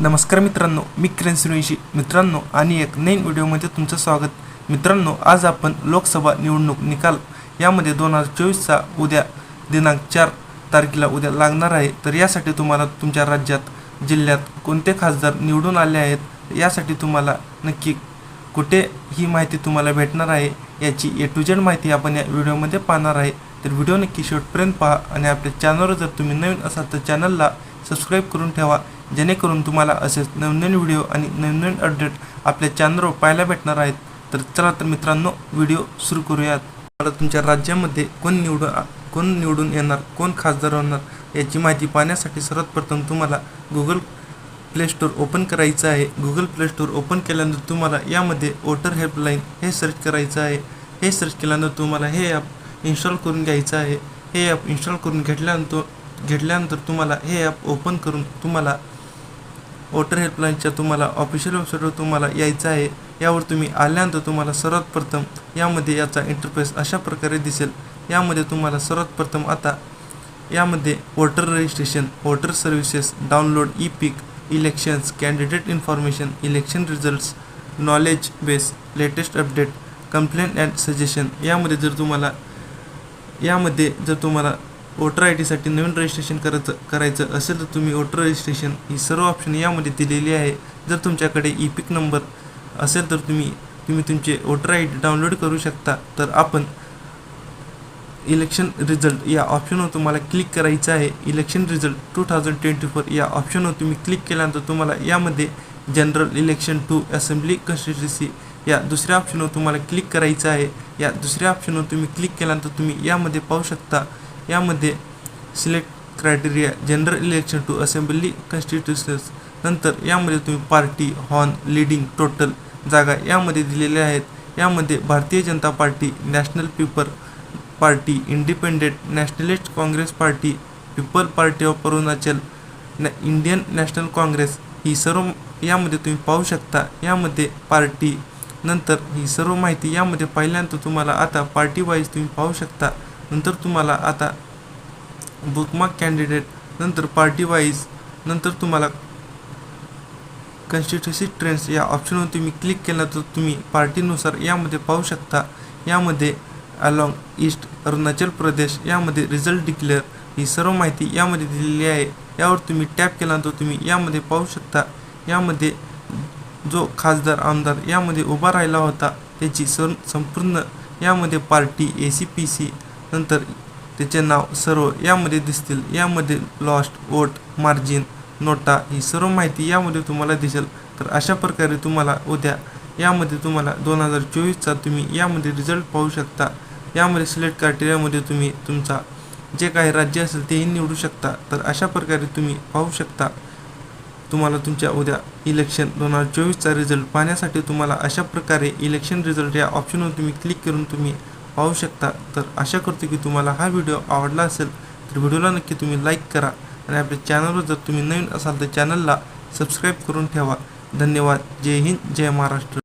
नमस्कार मित्रांनो मी किरण सुरेशी. मित्रांनो आणि एक नवीन व्हिडिओमध्ये तुमचं स्वागत. मित्रांनो आज आपण लोकसभा निवडणूक निकाल यामध्ये दोन हजार चोवीसचा उद्या दिनांक चार तारखेला उद्या लागणार आहे. तर यासाठी तुम्हाला तुमच्या राज्यात जिल्ह्यात कोणते खासदार निवडून आले आहेत यासाठी तुम्हाला नक्की कुठे ही माहिती तुम्हाला भेटणार आहे याची ए टू जेड माहिती आपण या व्हिडिओमध्ये पाहणार आहे. तर व्हिडिओ नक्की शेवटपर्यंत पहा आणि आपल्या चॅनलवर जर तुम्ही नवीन असाल तर चॅनलला सबस्क्राईब करून ठेवा जेणेकरून तुम्हाला असेच नवनवीन व्हिडिओ आणि नवनवीन अपडेट आपल्या चॅनलवर पाहायला भेटणार आहेत. तर चला तर मित्रांनो व्हिडिओ सुरू करूयात. आता तुमच्या राज्यामध्ये कोण निवडून कोण निवडून येणार कोण खासदार होणार याची माहिती पाहण्यासाठी सर्वात प्रथम तुम्हाला गुगल प्ले स्टोअर ओपन करायचं आहे. गुगल प्ले स्टोअर ओपन केल्यानंतर तुम्हाला यामध्ये वोटर हेल्पलाईन हे सर्च करायचं आहे. हे सर्च केल्यानंतर तुम्हाला हे ॲप इन्स्टॉल करून घ्यायचं आहे. हे ॲप इन्स्टॉल करून घेतल्यानंतर घेतल्यानंतर तुम्हाला हे ॲप ओपन करून तुम्हाला वॉटर हेल्पलाईनच्या तुम्हाला ऑफिशियल वेबसाईटवर तुम्हाला यायचं आहे. यावर तुम्ही आल्यानंतर तुम्हाला सर्वात प्रथम यामध्ये याचा इंटरफेस अशा प्रकारे दिसेल. यामध्ये तुम्हाला सर्वात प्रथम आता यामध्ये voter registration voter services download E pic elections candidate information election results knowledge base latest update complaint and suggestion यामध्ये जर तुम्हाला यामध्ये जर तुम्हाला वोटर आय डीसाठी नवीन रजिस्ट्रेशन करायचं करायचं असेल तर तुम्ही वोटर रजिस्ट्रेशन ही सर्व ऑप्शन यामध्ये दिलेली आहे. जर तुमच्याकडे ई पिक नंबर असेल तर तुम्ही तुम्ही तुमचे वोटर आय डी डाउनलोड करू शकता. तर आपण इलेक्शन रिझल्ट या ऑप्शनवर तुम्हाला क्लिक करायचं आहे. Election result two thousand twenty four या ऑप्शनवर तुम्ही क्लिक केल्यानंतर तुम्हाला यामध्ये general election to assembly constituency या दुसऱ्या ऑप्शनवर तुम्हाला क्लिक करायचं आहे. या दुसऱ्या ऑप्शनवर तुम्ही क्लिक केल्यानंतर तुम्ही यामध्ये पाहू शकता यामध्ये select criteria general election to assembly constitutions. नंतर यामध्ये तुम्ही पार्टी हॉर्न लिडिंग टोटल जागा यामध्ये दिलेल्या आहेत. यामध्ये Bharatiya Janata Party national people party independent nationalist congress party people party of Arunachal नॅ इंडियन नॅशनल काँग्रेस. ही सर्व यामध्ये तुम्ही पाहू शकता. यामध्ये पार्टी नंतर ही सर्व माहिती यामध्ये पाहिल्यानंतर तुम्हाला आता पार्टी वाईज तुम्ही पाहू शकता. नंतर तुम्हाला आता बुकमार्क कॅन्डिडेट नंतर पार्टी वाईज नंतर तुम्हाला कन्स्टिट्युसी ट्रेंड्स या ऑप्शनवर तुम्ही क्लिक केलं तर तुम्ही पार्टीनुसार यामध्ये पाहू शकता. यामध्ये अलॉंग ईस्ट अरुणाचल प्रदेश यामध्ये रिझल्ट डिक्लेअर ही सर्व माहिती यामध्ये दिलेली आहे. यावर तुम्ही टॅप केल्यानंतर तुम्ही यामध्ये पाहू शकता. यामध्ये जो खासदार आमदार यामध्ये उभा राहिला होता त्याची सं संपूर्ण यामध्ये party A C P C नंतर त्याचे नाव सर्व यामध्ये दिसतील. यामध्ये लॉस्ट वोट मार्जिन नोटा ही सर्व माहिती यामध्ये तुम्हाला दिसेल. तर अशा प्रकारे तुम्हाला उद्या यामध्ये तुम्हाला दोन हजार चोवीसचा तुम्ही यामध्ये रिझल्ट पाहू शकता. यामध्ये सिलेक्ट क्रायटेरियामध्ये तुम्ही तुमचा जे काही राज्य असेल तेही निवडू शकता. तर अशा प्रकारे तुम्ही पाहू शकता. तुम्हाला तुमच्या उद्या इलेक्शन दोन हजार चोवीसचा रिझल्ट पाहण्यासाठी तुम्हाला अशा प्रकारे इलेक्शन रिझल्ट या ऑप्शनवर तुम्ही क्लिक करून तुम्ही पाहू शकता. तर आशा करतो की तुम्हाला हा व्हिडिओ आवडला असेल तर व्हिडिओला नक्की तुम्ही लाईक करा आणि आपल्या चॅनलवर जर तुम्ही नवीन असाल तर चॅनलला सबस्क्राईब करून ठेवा. धन्यवाद. जय हिंद जय महाराष्ट्र.